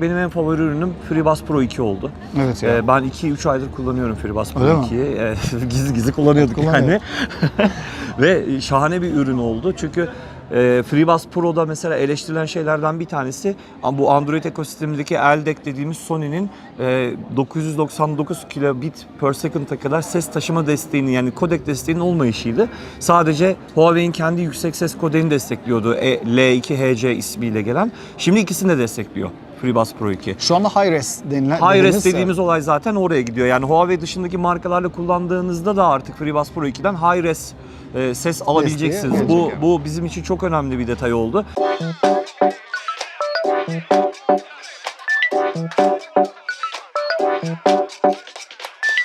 benim en favori ürünüm FreeBuds Pro 2 oldu. Evet ya. Ee, ben 2-3 aydır kullanıyorum FreeBuds Pro Öyle mi? 2'yi. Ee, gizli gizli kullanıyorduk Kullanıyor. yani. Ve şahane bir ürün oldu. Çünkü e, FreeBuds Pro'da mesela eleştirilen şeylerden bir tanesi bu Android ekosistemindeki LDAC dediğimiz Sony'nin e, 999 kilobit per second'a kadar ses taşıma desteğini yani kodek desteğinin olmayışıydı. Sadece Huawei'in kendi yüksek ses kodeğini destekliyordu. E, L2HC ismiyle gelen. Şimdi ikisini de destekliyor FreeBuds Pro 2. Şu anda high res denilen High res dediğimiz- dediğimiz olay zaten oraya gidiyor. Yani Huawei dışındaki markalarla kullandığınızda da artık FreeBuds Pro 2'den high res e, ses alabileceksiniz. Bu yani. bu bizim için çok önemli bir detay oldu.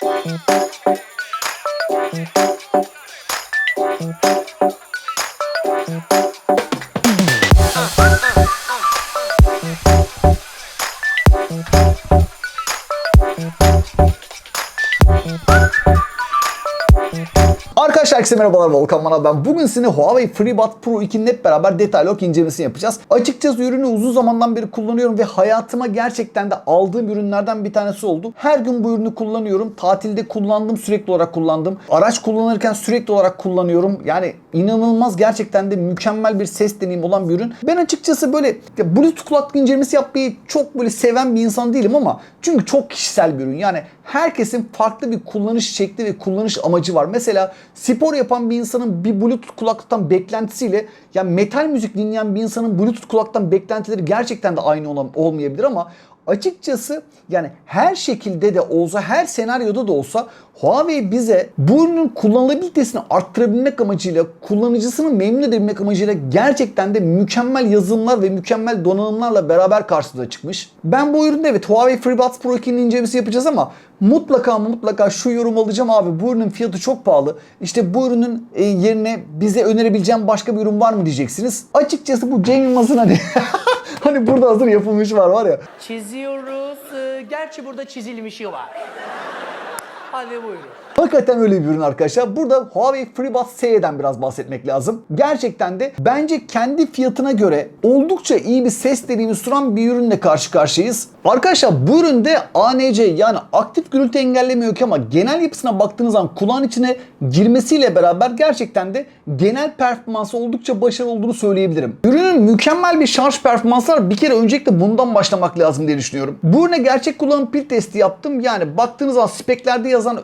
Arkadaşlar herkese merhabalar Volkan Manal ben. Bugün sizinle Huawei FreeBuds Pro 2'nin hep beraber detaylı olarak incelemesini yapacağız. Açıkçası ürünü uzun zamandan beri kullanıyorum ve hayatıma gerçekten de aldığım ürünlerden bir tanesi oldu. Her gün bu ürünü kullanıyorum. Tatilde kullandım, sürekli olarak kullandım. Araç kullanırken sürekli olarak kullanıyorum. Yani inanılmaz gerçekten de mükemmel bir ses deneyimi olan bir ürün. Ben açıkçası böyle ya Bluetooth kulaklık incelemesi yapmayı çok böyle seven bir insan değilim ama çünkü çok kişisel bir ürün. Yani herkesin farklı bir kullanış şekli ve kullanış amacı var. Mesela spor yapan bir insanın bir Bluetooth kulaklıktan beklentisiyle yani metal müzik dinleyen bir insanın Bluetooth kulaktan beklentileri gerçekten de aynı olan, olmayabilir ama açıkçası yani her şekilde de olsa, her senaryoda da olsa Huawei bize bu ürünün kullanılabilitesini arttırabilmek amacıyla, kullanıcısını memnun edebilmek amacıyla gerçekten de mükemmel yazılımlar ve mükemmel donanımlarla beraber karşımıza çıkmış. Ben bu üründe evet Huawei FreeBuds Pro 2'nin incelemesi yapacağız ama mutlaka mutlaka şu yorum alacağım abi bu ürünün fiyatı çok pahalı. İşte bu ürünün e, yerine bize önerebileceğim başka bir ürün var mı diyeceksiniz. Açıkçası bu Cem Yılmaz'ın hani hani burada hazır yapılmış var var ya. Çiziyoruz. Ee, Gerçi burada çizilmişi var. Hadi buyurun. Hakikaten öyle bir ürün arkadaşlar. Burada Huawei FreeBuds SE'den biraz bahsetmek lazım. Gerçekten de bence kendi fiyatına göre oldukça iyi bir ses deneyimi sunan bir ürünle karşı karşıyayız. Arkadaşlar bu üründe ANC yani aktif gürültü engellemiyor ki ama genel yapısına baktığınız zaman kulağın içine girmesiyle beraber gerçekten de genel performansı oldukça başarılı olduğunu söyleyebilirim. Ürünün mükemmel bir şarj performansı var. Bir kere öncelikle bundan başlamak lazım diye düşünüyorum. Bu ürüne gerçek kullanım pil testi yaptım. Yani baktığınız zaman speklerde yazan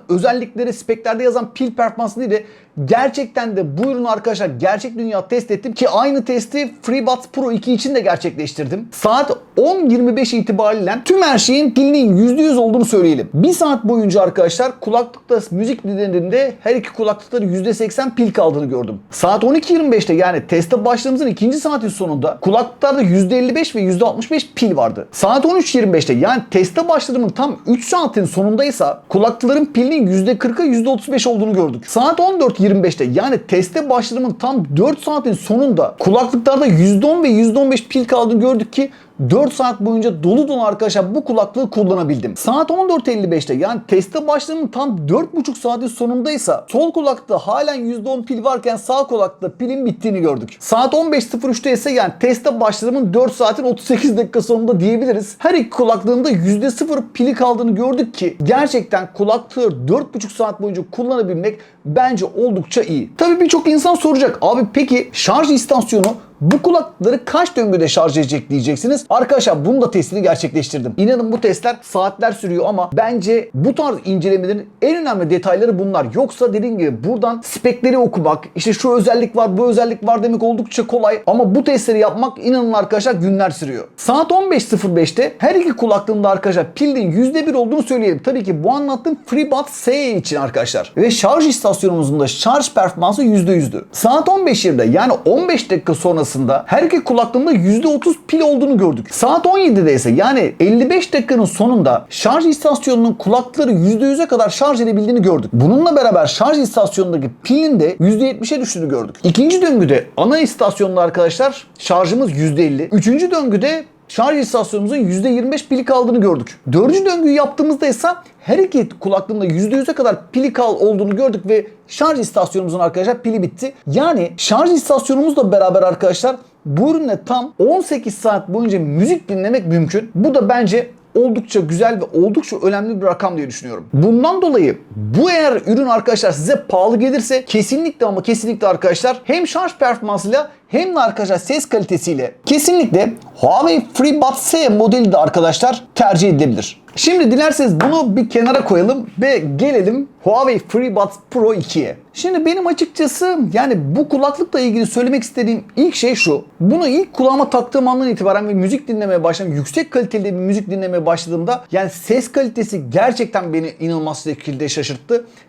özellikleri, speklerde yazan pil performansı değil de gerçekten de bu ürünü arkadaşlar gerçek dünya test ettim ki aynı testi FreeBuds Pro 2 için de gerçekleştirdim. Saat 10.25 itibariyle tüm her şeyin pilinin %100 olduğunu söyleyelim. Bir saat boyunca arkadaşlar kulaklıkta müzik dinlediğimde her iki kulaklıkta %80 pil kaldığını gördüm. Saat 12.25'te yani teste başladığımızın ikinci saatin sonunda kulaklıklarda %55 ve %65 pil vardı. Saat 13.25'te yani teste başladığımın tam 3 saatin sonundaysa kulaklıkların pilinin %40'a %35 olduğunu gördük. Saat 14.25'te yani teste başladığımın tam 4 saatin sonunda kulaklıklarda %10 ve %15 pil kaldığını gördük ki 4 saat boyunca dolu dolu arkadaşlar bu kulaklığı kullanabildim. Saat 14.55'te yani teste başladığımın tam 4,5 saatin sonundaysa sol kulakta halen %10 pil varken sağ kulakta pilin bittiğini gördük. Saat 15.03'te ise yani teste başladığımın 4 saatin 38 dakika sonunda diyebiliriz. Her iki kulaklığımda %0 pili kaldığını gördük ki gerçekten kulaklığı 4,5 saat boyunca kullanabilmek bence oldukça iyi. Tabii birçok insan soracak abi peki şarj istasyonu bu kulaklıkları kaç döngüde şarj edecek diyeceksiniz. Arkadaşlar bunu da testini gerçekleştirdim. İnanın bu testler saatler sürüyor ama bence bu tarz incelemelerin en önemli detayları bunlar. Yoksa dediğim gibi buradan spekleri okumak, işte şu özellik var, bu özellik var demek oldukça kolay. Ama bu testleri yapmak inanın arkadaşlar günler sürüyor. Saat 15.05'te her iki kulaklığımda arkadaşlar pilin %1 olduğunu söyleyelim. Tabii ki bu anlattığım FreeBuds SE için arkadaşlar. Ve şarj istasyonumuzun da şarj performansı %100'dü. Saat 15.20'de yani 15 dakika sonrasında her iki kulaklığımda %30 pil olduğunu gördük. Saat 17'de ise yani 55 dakikanın sonunda şarj istasyonunun kulaklıkları %100'e kadar şarj edebildiğini gördük. Bununla beraber şarj istasyonundaki pilin de %70'e düştüğünü gördük. İkinci döngüde ana istasyonda arkadaşlar şarjımız %50. Üçüncü döngüde şarj istasyonumuzun %25 pili kaldığını gördük. Dördüncü döngüyü yaptığımızda ise her iki kulaklığında %100'e kadar pili kal olduğunu gördük ve şarj istasyonumuzun arkadaşlar pili bitti. Yani şarj istasyonumuzla beraber arkadaşlar bu ürünle tam 18 saat boyunca müzik dinlemek mümkün. Bu da bence oldukça güzel ve oldukça önemli bir rakam diye düşünüyorum. Bundan dolayı bu eğer ürün arkadaşlar size pahalı gelirse kesinlikle ama kesinlikle arkadaşlar hem şarj performansıyla hem de arkadaşlar ses kalitesiyle kesinlikle Huawei FreeBuds S modeli de arkadaşlar tercih edilebilir. Şimdi dilerseniz bunu bir kenara koyalım ve gelelim Huawei FreeBuds Pro 2'ye. Şimdi benim açıkçası yani bu kulaklıkla ilgili söylemek istediğim ilk şey şu. Bunu ilk kulağıma taktığım andan itibaren ve müzik dinlemeye başladım. Yüksek kaliteli bir müzik dinlemeye başladığımda yani ses kalitesi gerçekten beni inanılmaz şekilde şaşırttı.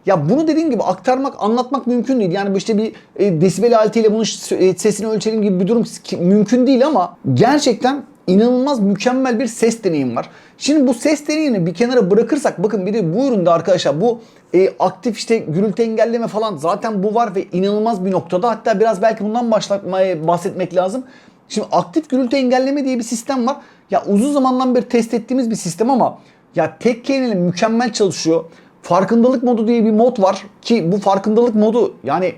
Ya bunu dediğim gibi aktarmak, anlatmak mümkün değil. Yani işte bir e, desibel aletiyle bunun e, sesini ölçelim gibi bir durum mümkün değil ama gerçekten inanılmaz mükemmel bir ses deneyim var. Şimdi bu ses deneyimini bir kenara bırakırsak bakın bir de bu üründe arkadaşlar bu e, aktif işte gürültü engelleme falan zaten bu var ve inanılmaz bir noktada. Hatta biraz belki bundan başlatmaya bahsetmek lazım. Şimdi aktif gürültü engelleme diye bir sistem var. Ya uzun zamandan beri test ettiğimiz bir sistem ama ya tek kelimeyle mükemmel çalışıyor. Farkındalık modu diye bir mod var ki bu farkındalık modu yani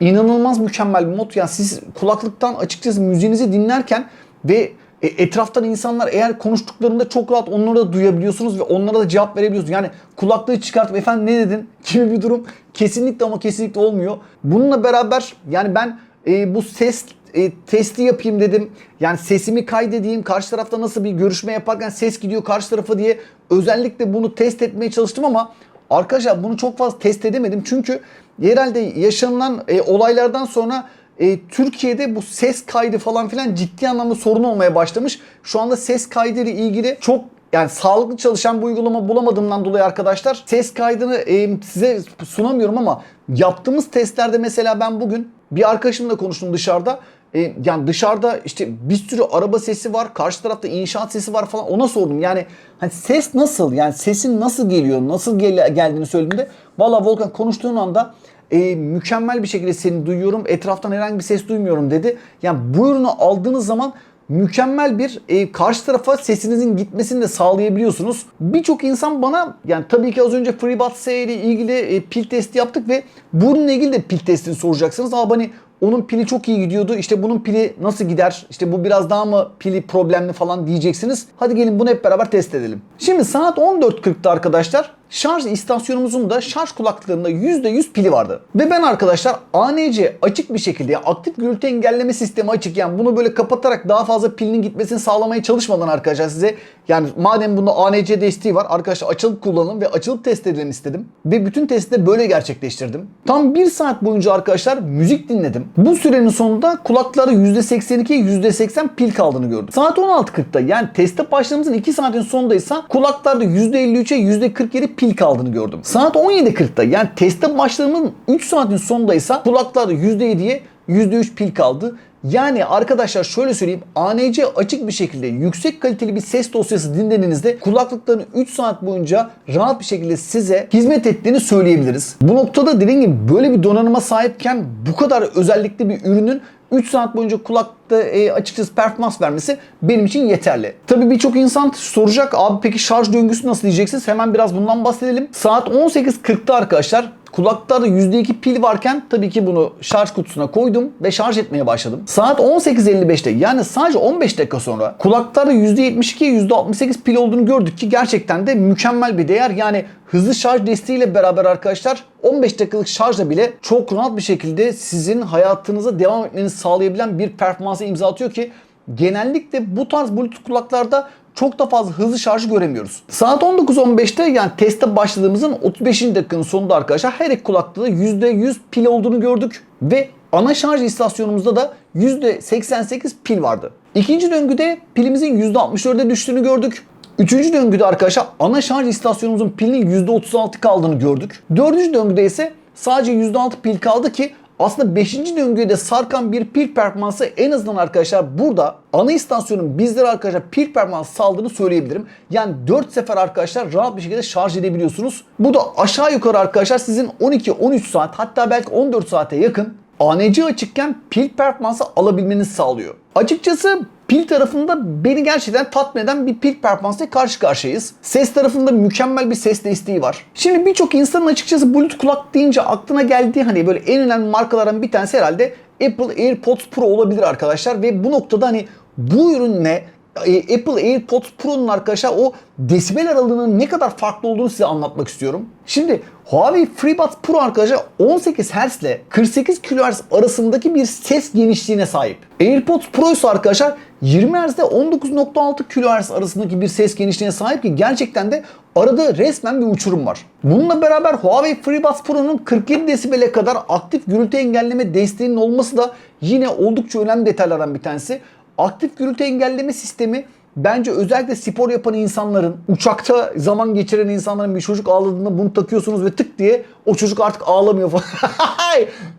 inanılmaz mükemmel bir mod. Yani siz kulaklıktan açıkçası müziğinizi dinlerken ve e, etraftan insanlar eğer konuştuklarında çok rahat onları da duyabiliyorsunuz ve onlara da cevap verebiliyorsunuz. Yani kulaklığı çıkartıp efendim ne dedin gibi bir durum kesinlikle ama kesinlikle olmuyor. Bununla beraber yani ben e, bu ses e, testi yapayım dedim. Yani sesimi kaydedeyim. Karşı tarafta nasıl bir görüşme yaparken ses gidiyor karşı tarafa diye özellikle bunu test etmeye çalıştım ama arkadaşlar bunu çok fazla test edemedim. Çünkü herhalde yaşanılan e, olaylardan sonra e, Türkiye'de bu ses kaydı falan filan ciddi anlamda sorun olmaya başlamış. Şu anda ses kaydı ile ilgili çok yani sağlıklı çalışan bir uygulama bulamadığımdan dolayı arkadaşlar ses kaydını e, size sunamıyorum ama yaptığımız testlerde mesela ben bugün bir arkadaşımla konuştum dışarıda. E, yani dışarıda işte bir sürü araba sesi var, karşı tarafta inşaat sesi var falan ona sordum. Yani hani ses nasıl? Yani sesin nasıl geliyor? Nasıl gel- geldiğini söylediğimde valla Volkan konuştuğun anda e, mükemmel bir şekilde seni duyuyorum. Etraftan herhangi bir ses duymuyorum dedi. Yani bu ürünü aldığınız zaman mükemmel bir e, karşı tarafa sesinizin gitmesini de sağlayabiliyorsunuz. Birçok insan bana yani tabii ki az önce FreeBuds ile ilgili e, pil testi yaptık ve bu ürünle ilgili de pil testini soracaksınız. Ama hani onun pili çok iyi gidiyordu. İşte bunun pili nasıl gider? İşte bu biraz daha mı pili problemli falan diyeceksiniz. Hadi gelin bunu hep beraber test edelim. Şimdi saat 14.40'da arkadaşlar şarj istasyonumuzun da şarj kulaklıklarında %100 pili vardı. Ve ben arkadaşlar ANC açık bir şekilde yani aktif gürültü engelleme sistemi açık yani bunu böyle kapatarak daha fazla pilinin gitmesini sağlamaya çalışmadan arkadaşlar size yani madem bunda ANC desteği var arkadaşlar açılıp kullanın ve açılıp test edelim istedim. Ve bütün testi de böyle gerçekleştirdim. Tam 1 saat boyunca arkadaşlar müzik dinledim. Bu sürenin sonunda kulaklarda %82 %80 pil kaldığını gördüm. Saat 16.40'da yani teste başladığımızın 2 saatin sonundaysa kulaklarda %53'e %47 pil kaldığını gördüm. Saat 17.40'da yani teste başladığımın 3 saatin sonundaysa kulaklarda %7'ye %3 pil kaldı. Yani arkadaşlar şöyle söyleyeyim ANC açık bir şekilde yüksek kaliteli bir ses dosyası dinlediğinizde kulaklıkların 3 saat boyunca rahat bir şekilde size hizmet ettiğini söyleyebiliriz. Bu noktada dediğim gibi böyle bir donanıma sahipken bu kadar özellikli bir ürünün 3 saat boyunca kulakta e, açıkçası performans vermesi benim için yeterli. Tabii birçok insan soracak abi peki şarj döngüsü nasıl diyeceksiniz? Hemen biraz bundan bahsedelim. Saat 18.40'da arkadaşlar kulaklarda %2 pil varken tabii ki bunu şarj kutusuna koydum ve şarj etmeye başladım. Saat 18.55'te yani sadece 15 dakika sonra kulaklarda %72 %68 pil olduğunu gördük ki gerçekten de mükemmel bir değer. Yani hızlı şarj desteğiyle beraber arkadaşlar 15 dakikalık şarjla bile çok rahat bir şekilde sizin hayatınıza devam etmenizi sağlayabilen bir performansa imza atıyor ki genellikle bu tarz bluetooth kulaklarda çok da fazla hızlı şarjı göremiyoruz. Saat 19.15'te yani teste başladığımızın 35. dakikanın sonunda arkadaşlar her iki kulakta da %100 pil olduğunu gördük ve ana şarj istasyonumuzda da %88 pil vardı. İkinci döngüde pilimizin %64'e düştüğünü gördük. Üçüncü döngüde arkadaşlar ana şarj istasyonumuzun pilinin %36 kaldığını gördük. Dördüncü döngüde ise sadece %6 pil kaldı ki aslında 5. döngüye de sarkan bir pil performansı en azından arkadaşlar burada ana istasyonun bizlere arkadaşlar pil performansı sağladığını söyleyebilirim. Yani 4 sefer arkadaşlar rahat bir şekilde şarj edebiliyorsunuz. Bu da aşağı yukarı arkadaşlar sizin 12-13 saat hatta belki 14 saate yakın ANC açıkken pil performansı alabilmenizi sağlıyor. Açıkçası pil tarafında beni gerçekten tatmin eden bir pil performansıyla karşı karşıyayız. Ses tarafında mükemmel bir ses desteği var. Şimdi birçok insanın açıkçası Bluetooth kulak deyince aklına geldiği hani böyle en önemli markalardan bir tanesi herhalde Apple AirPods Pro olabilir arkadaşlar ve bu noktada hani bu ürünle e, Apple AirPods Pro'nun arkadaşlar o desibel aralığının ne kadar farklı olduğunu size anlatmak istiyorum. Şimdi Huawei FreeBuds Pro arkadaşlar 18 Hz ile 48 kHz arasındaki bir ses genişliğine sahip. AirPods Pro ise arkadaşlar 20 Hz ile 19.6 kHz arasındaki bir ses genişliğine sahip ki gerçekten de arada resmen bir uçurum var. Bununla beraber Huawei FreeBuds Pro'nun 47 desibele kadar aktif gürültü engelleme desteğinin olması da yine oldukça önemli detaylardan bir tanesi. Aktif gürültü engelleme sistemi bence özellikle spor yapan insanların, uçakta zaman geçiren insanların bir çocuk ağladığında bunu takıyorsunuz ve tık diye o çocuk artık ağlamıyor falan.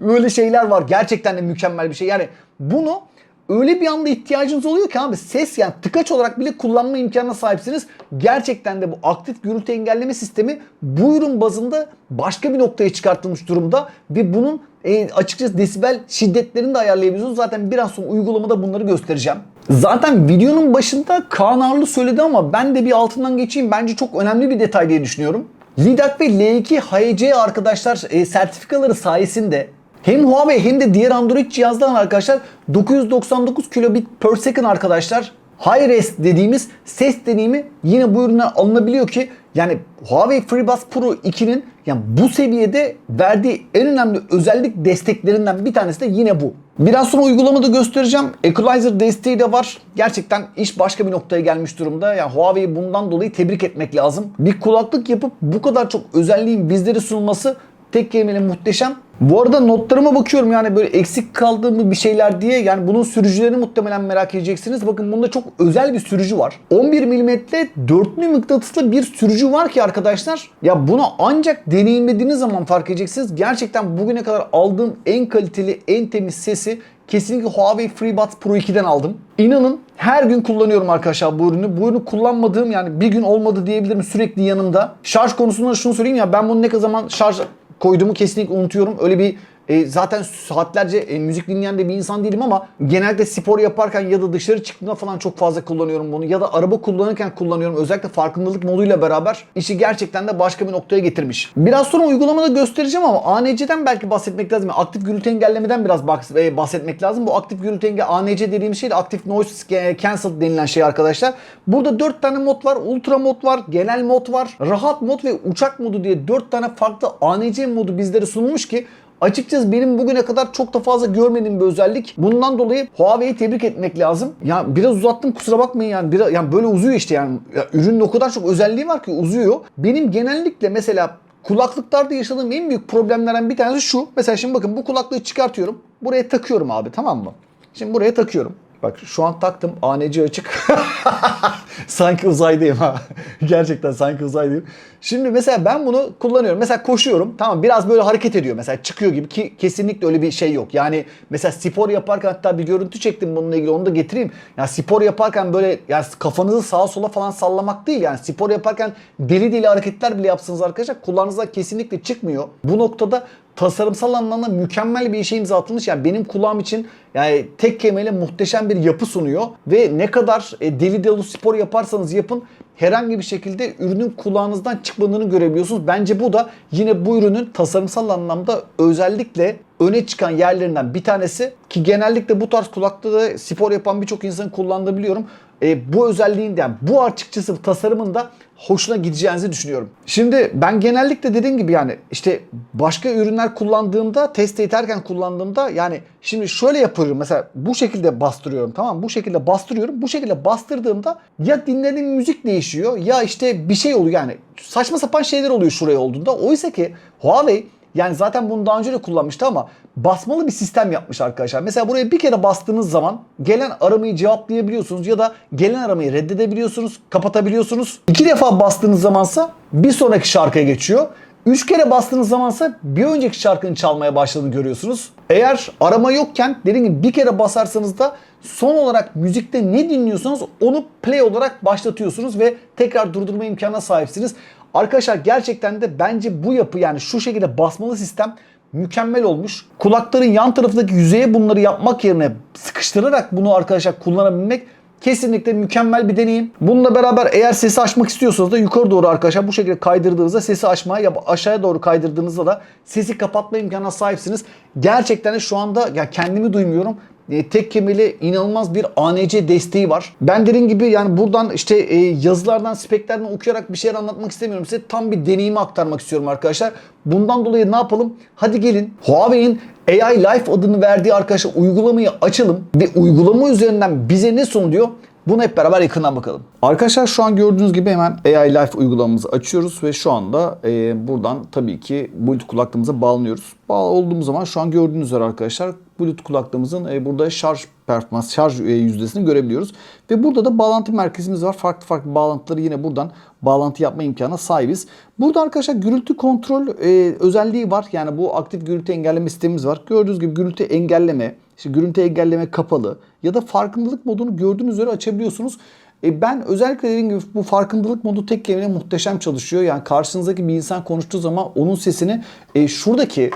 Öyle şeyler var. Gerçekten de mükemmel bir şey. Yani bunu öyle bir anda ihtiyacınız oluyor ki abi ses yani tıkaç olarak bile kullanma imkanına sahipsiniz. Gerçekten de bu aktif gürültü engelleme sistemi bu ürün bazında başka bir noktaya çıkartılmış durumda ve bunun e, açıkçası desibel şiddetlerini de ayarlayabiliyorsunuz. Zaten biraz sonra uygulamada bunları göstereceğim. Zaten videonun başında Kaan Arlı söyledi ama ben de bir altından geçeyim. Bence çok önemli bir detay diye düşünüyorum. LIDAC ve L2 HEC arkadaşlar e, sertifikaları sayesinde hem Huawei hem de diğer Android cihazların arkadaşlar 999 kilobit per second arkadaşlar high res dediğimiz ses deneyimi yine bu üründen alınabiliyor ki yani Huawei FreeBuds Pro 2'nin yani bu seviyede verdiği en önemli özellik desteklerinden bir tanesi de yine bu. Biraz sonra uygulamada göstereceğim. Equalizer desteği de var. Gerçekten iş başka bir noktaya gelmiş durumda. Yani Huawei'yi bundan dolayı tebrik etmek lazım. Bir kulaklık yapıp bu kadar çok özelliğin bizlere sunulması tek kelimeyle muhteşem. Bu arada notlarıma bakıyorum yani böyle eksik kaldığı mı bir şeyler diye. Yani bunun sürücülerini muhtemelen merak edeceksiniz. Bakın bunda çok özel bir sürücü var. 11 mm dörtlü mıknatıslı bir sürücü var ki arkadaşlar. Ya bunu ancak deneyimlediğiniz zaman fark edeceksiniz. Gerçekten bugüne kadar aldığım en kaliteli, en temiz sesi kesinlikle Huawei FreeBuds Pro 2'den aldım. İnanın her gün kullanıyorum arkadaşlar bu ürünü. Bu ürünü kullanmadığım yani bir gün olmadı diyebilirim sürekli yanımda. Şarj konusunda şunu söyleyeyim ya ben bunu ne kadar zaman şarj koyduğumu kesinlikle unutuyorum. Öyle bir e, zaten saatlerce e, müzik dinleyen de bir insan değilim ama genelde spor yaparken ya da dışarı çıktığımda falan çok fazla kullanıyorum bunu. Ya da araba kullanırken kullanıyorum. Özellikle farkındalık moduyla beraber işi gerçekten de başka bir noktaya getirmiş. Biraz sonra uygulamada göstereceğim ama ANC'den belki bahsetmek lazım. Yani aktif gürültü engellemeden biraz e, bahsetmek lazım. Bu aktif gürültü engel ANC dediğimiz şey de aktif noise cancel denilen şey arkadaşlar. Burada 4 tane mod var. Ultra mod var, genel mod var, rahat mod ve uçak modu diye 4 tane farklı ANC modu bizlere sunulmuş ki Açıkçası benim bugüne kadar çok da fazla görmediğim bir özellik. Bundan dolayı Huawei'yi tebrik etmek lazım. Ya biraz uzattım kusura bakmayın yani biraz yani böyle uzuyor işte yani. Ya, ürünün o kadar çok özelliği var ki uzuyor. Benim genellikle mesela kulaklıklarda yaşadığım en büyük problemlerden bir tanesi şu. Mesela şimdi bakın bu kulaklığı çıkartıyorum. Buraya takıyorum abi tamam mı? Şimdi buraya takıyorum. Bak şu an taktım. ANC açık. sanki uzaydayım ha. Gerçekten sanki uzaydayım. Şimdi mesela ben bunu kullanıyorum. Mesela koşuyorum. Tamam biraz böyle hareket ediyor. Mesela çıkıyor gibi ki kesinlikle öyle bir şey yok. Yani mesela spor yaparken hatta bir görüntü çektim bununla ilgili onu da getireyim. Yani spor yaparken böyle yani kafanızı sağa sola falan sallamak değil. Yani spor yaparken deli deli hareketler bile yapsınız arkadaşlar. Kulağınızdan kesinlikle çıkmıyor. Bu noktada tasarımsal anlamda mükemmel bir işe imza atılmış. Yani benim kulağım için yani tek kelimeyle muhteşem bir yapı sunuyor. Ve ne kadar e, deli deli spor yaparsanız yapın herhangi bir şekilde ürünün kulağınızdan çıkmadığını görebiliyorsunuz. Bence bu da yine bu ürünün tasarımsal anlamda özellikle öne çıkan yerlerinden bir tanesi ki genellikle bu tarz kulaklığı spor yapan birçok insanın kullandığını biliyorum. E, bu özelliğinden, bu açıkçası tasarımın da hoşuna gideceğinizi düşünüyorum. Şimdi ben genellikle dediğim gibi yani işte başka ürünler kullandığımda, test ederken kullandığımda yani şimdi şöyle yapıyorum mesela bu şekilde bastırıyorum tamam? Bu şekilde bastırıyorum. Bu şekilde bastırdığımda ya dinlediğim müzik değişiyor ya işte bir şey oluyor yani saçma sapan şeyler oluyor şuraya olduğunda. Oysa ki Huawei yani zaten bunu daha önce de kullanmıştı ama basmalı bir sistem yapmış arkadaşlar. Mesela buraya bir kere bastığınız zaman gelen aramayı cevaplayabiliyorsunuz ya da gelen aramayı reddedebiliyorsunuz, kapatabiliyorsunuz. İki defa bastığınız zamansa bir sonraki şarkıya geçiyor. Üç kere bastığınız zamansa bir önceki şarkının çalmaya başladığını görüyorsunuz. Eğer arama yokken dediğim gibi bir kere basarsanız da son olarak müzikte ne dinliyorsanız onu play olarak başlatıyorsunuz ve tekrar durdurma imkanına sahipsiniz. Arkadaşlar gerçekten de bence bu yapı yani şu şekilde basmalı sistem mükemmel olmuş. Kulakların yan tarafındaki yüzeye bunları yapmak yerine sıkıştırarak bunu arkadaşlar kullanabilmek Kesinlikle mükemmel bir deneyim. Bununla beraber eğer sesi açmak istiyorsanız da yukarı doğru arkadaşlar bu şekilde kaydırdığınızda sesi açmaya ya aşağıya doğru kaydırdığınızda da sesi kapatma imkanına sahipsiniz. Gerçekten de şu anda ya kendimi duymuyorum. E, tek kelimeyle inanılmaz bir ANC desteği var. Ben dediğim gibi yani buradan işte e, yazılardan, speklerden okuyarak bir şeyler anlatmak istemiyorum size. Tam bir deneyimi aktarmak istiyorum arkadaşlar. Bundan dolayı ne yapalım? Hadi gelin Huawei'in AI Life adını verdiği arkadaşlar uygulamayı açalım ve uygulama üzerinden bize ne sunuyor? Bunu hep beraber yakından bakalım. Arkadaşlar şu an gördüğünüz gibi hemen AI Life uygulamamızı açıyoruz ve şu anda e, buradan tabii ki Bluetooth kulaklığımıza bağlanıyoruz. Bağlı olduğumuz zaman şu an gördüğünüz üzere arkadaşlar Bluetooth kulaklığımızın e, burada şarj performans, şarj e, yüzdesini görebiliyoruz. Ve burada da bağlantı merkezimiz var. Farklı farklı bağlantıları yine buradan bağlantı yapma imkanına sahibiz. Burada arkadaşlar gürültü kontrol e, özelliği var. Yani bu aktif gürültü engelleme sistemimiz var. Gördüğünüz gibi gürültü engelleme, işte gürültü engelleme kapalı ya da farkındalık modunu gördüğünüz üzere açabiliyorsunuz. E ben özellikle dediğim gibi bu farkındalık modu tek kelimeyle muhteşem çalışıyor. Yani karşınızdaki bir insan konuştuğu zaman onun sesini e, şuradaki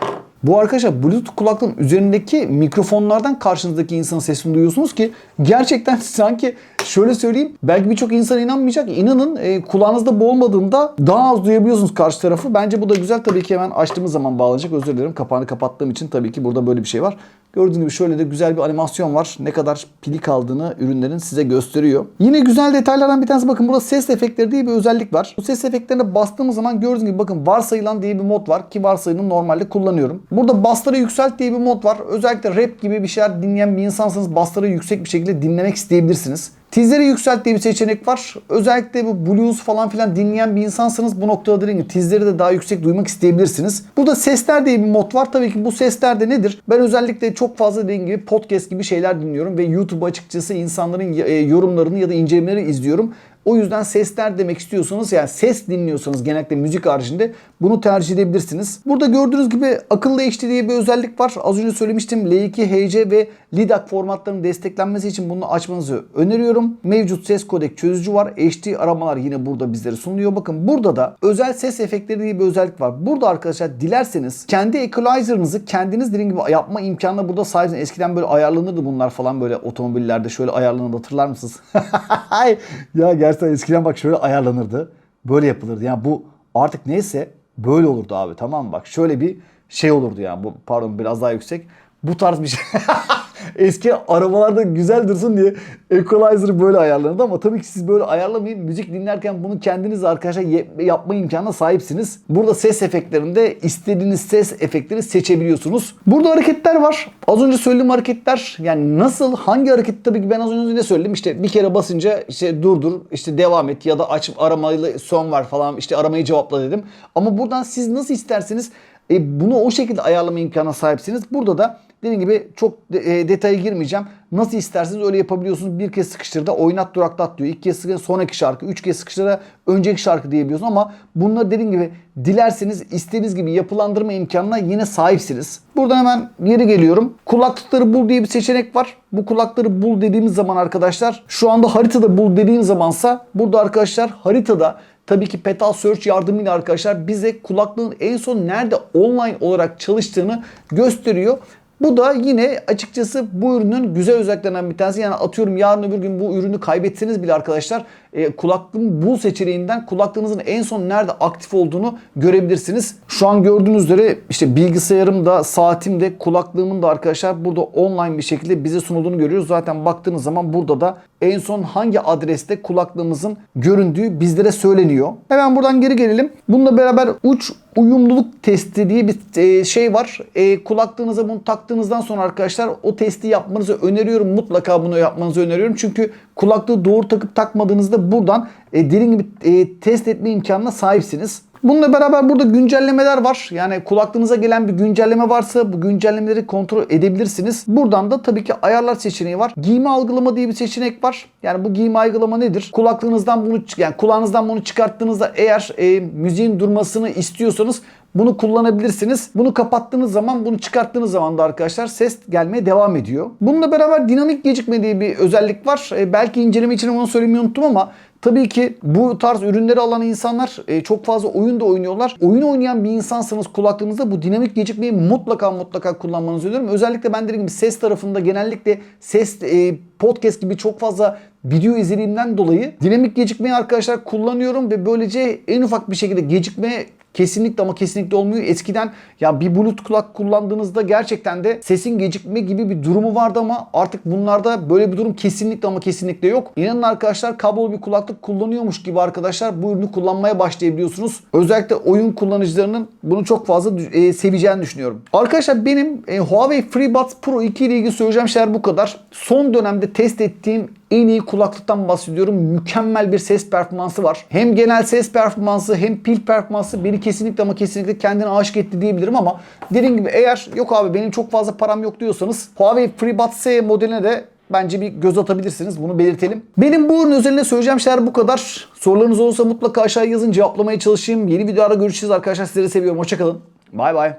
bu arkadaşlar Bluetooth kulaklığın üzerindeki mikrofonlardan karşınızdaki insanın sesini duyuyorsunuz ki gerçekten sanki şöyle söyleyeyim belki birçok insan inanmayacak. İnanın e, kulağınızda bu olmadığında daha az duyabiliyorsunuz karşı tarafı. Bence bu da güzel tabii ki hemen açtığımız zaman bağlanacak. Özür dilerim kapağını kapattığım için tabii ki burada böyle bir şey var. Gördüğünüz gibi şöyle de güzel bir animasyon var. Ne kadar pili kaldığını ürünlerin size gösteriyor. Yine güzel detaylardan bir tanesi bakın burada ses efektleri diye bir özellik var. Bu ses efektlerine bastığımız zaman gördüğünüz gibi bakın varsayılan diye bir mod var ki varsayılanı normalde kullanıyorum. Burada basları yükselt diye bir mod var. Özellikle rap gibi bir şeyler dinleyen bir insansanız basları yüksek bir şekilde dinlemek isteyebilirsiniz. Tizleri yükselt diye bir seçenek var. Özellikle bu blues falan filan dinleyen bir insansanız bu noktada dediğim gibi tizleri de daha yüksek duymak isteyebilirsiniz. Burada sesler diye bir mod var. Tabii ki bu sesler de nedir? Ben özellikle çok fazla dediğim gibi podcast gibi şeyler dinliyorum ve YouTube açıkçası insanların e, yorumlarını ya da incelemeleri izliyorum. O yüzden sesler demek istiyorsanız yani ses dinliyorsanız genellikle müzik haricinde bunu tercih edebilirsiniz. Burada gördüğünüz gibi akıllı HD diye bir özellik var. Az önce söylemiştim L2, HC ve LIDAC formatlarının desteklenmesi için bunu açmanızı öneriyorum. Mevcut ses kodek çözücü var. HD aramalar yine burada bizlere sunuluyor. Bakın burada da özel ses efektleri diye bir özellik var. Burada arkadaşlar dilerseniz kendi equalizer'ınızı kendiniz dediğim gibi yapma imkanına burada sahipsiniz. Eskiden böyle ayarlanırdı bunlar falan böyle otomobillerde şöyle ayarlanırdı hatırlar mısınız? ya gerçekten eskiden bak şöyle ayarlanırdı. Böyle yapılırdı. Yani bu artık neyse böyle olurdu abi tamam mı? Bak şöyle bir şey olurdu yani. Bu pardon biraz daha yüksek. Bu tarz bir şey. Eski arabalarda güzel dursun diye equalizer'ı böyle ayarlanırdı ama tabii ki siz böyle ayarlamayın. Müzik dinlerken bunu kendiniz arkadaşlar yapma imkanına sahipsiniz. Burada ses efektlerinde istediğiniz ses efektleri seçebiliyorsunuz. Burada hareketler var. Az önce söylediğim hareketler yani nasıl hangi hareket tabii ki ben az önce ne söyledim işte bir kere basınca işte durdur işte devam et ya da aç aramayla son var falan işte aramayı cevapla dedim. Ama buradan siz nasıl isterseniz e, bunu o şekilde ayarlama imkanına sahipsiniz. Burada da dediğim gibi çok e, detaya girmeyeceğim. Nasıl isterseniz öyle yapabiliyorsunuz. Bir kez sıkıştırda oynat duraklat diyor. İki kez sıkıştırda sonraki şarkı. Üç kez sıkıştırda önceki şarkı diyebiliyorsunuz. Ama bunları dediğim gibi dilerseniz istediğiniz gibi yapılandırma imkanına yine sahipsiniz. Buradan hemen geri geliyorum. Kulaklıkları bul diye bir seçenek var. Bu kulakları bul dediğimiz zaman arkadaşlar şu anda haritada bul dediğim zamansa burada arkadaşlar haritada Tabii ki Petal Search yardımıyla arkadaşlar bize kulaklığın en son nerede online olarak çalıştığını gösteriyor. Bu da yine açıkçası bu ürünün güzel özelliklerinden bir tanesi. Yani atıyorum yarın öbür gün bu ürünü kaybetseniz bile arkadaşlar e, kulaklığın bul seçeneğinden kulaklığınızın en son nerede aktif olduğunu görebilirsiniz. Şu an gördüğünüz üzere işte bilgisayarımda, saatimde, kulaklığımın da arkadaşlar burada online bir şekilde bize sunulduğunu görüyoruz. Zaten baktığınız zaman burada da en son hangi adreste kulaklığımızın göründüğü bizlere söyleniyor. Hemen buradan geri gelelim. Bununla beraber uç uyumluluk testi diye bir e, şey var. E, kulaklığınıza bunu taktığınızdan sonra arkadaşlar o testi yapmanızı öneriyorum. Mutlaka bunu yapmanızı öneriyorum. Çünkü kulaklığı doğru takıp takmadığınızda buradan e, dediğim gibi e, test etme imkanına sahipsiniz. Bununla beraber burada güncellemeler var. Yani kulaklığınıza gelen bir güncelleme varsa bu güncellemeleri kontrol edebilirsiniz. Buradan da tabii ki ayarlar seçeneği var. Giyme algılama diye bir seçenek var. Yani bu giyme algılama nedir? Kulaklığınızdan bunu yani kulağınızdan bunu çıkarttığınızda eğer e, müziğin durmasını istiyorsanız bunu kullanabilirsiniz. Bunu kapattığınız zaman, bunu çıkarttığınız zaman da arkadaşlar ses gelmeye devam ediyor. Bununla beraber dinamik gecikme diye bir özellik var. E, belki inceleme için onu söylemeyi unuttum ama Tabii ki bu tarz ürünleri alan insanlar e, çok fazla oyun da oynuyorlar. Oyun oynayan bir insansanız kulaklığınızda bu dinamik gecikmeyi mutlaka mutlaka kullanmanızı öneririm. Özellikle ben dediğim gibi ses tarafında genellikle ses e, podcast gibi çok fazla video izlediğimden dolayı dinamik gecikmeyi arkadaşlar kullanıyorum ve böylece en ufak bir şekilde gecikme Kesinlikle ama kesinlikle olmuyor. Eskiden ya bir bluetooth kulak kullandığınızda gerçekten de sesin gecikme gibi bir durumu vardı ama artık bunlarda böyle bir durum kesinlikle ama kesinlikle yok. İnanın arkadaşlar kablolu bir kulaklık kullanıyormuş gibi arkadaşlar bu ürünü kullanmaya başlayabiliyorsunuz. Özellikle oyun kullanıcılarının bunu çok fazla e, seveceğini düşünüyorum. Arkadaşlar benim e, Huawei FreeBuds Pro 2 ile ilgili söyleyeceğim şeyler bu kadar. Son dönemde test ettiğim en iyi kulaklıktan bahsediyorum. Mükemmel bir ses performansı var. Hem genel ses performansı hem pil performansı beni kesinlikle ama kesinlikle kendine aşık etti diyebilirim ama dediğim gibi eğer yok abi benim çok fazla param yok diyorsanız Huawei FreeBuds S modeline de bence bir göz atabilirsiniz. Bunu belirtelim. Benim bu ürün üzerine söyleyeceğim şeyler bu kadar. Sorularınız olursa mutlaka aşağıya yazın cevaplamaya çalışayım. Yeni videolarda görüşeceğiz arkadaşlar. Sizleri seviyorum. Hoşçakalın. Bay bay.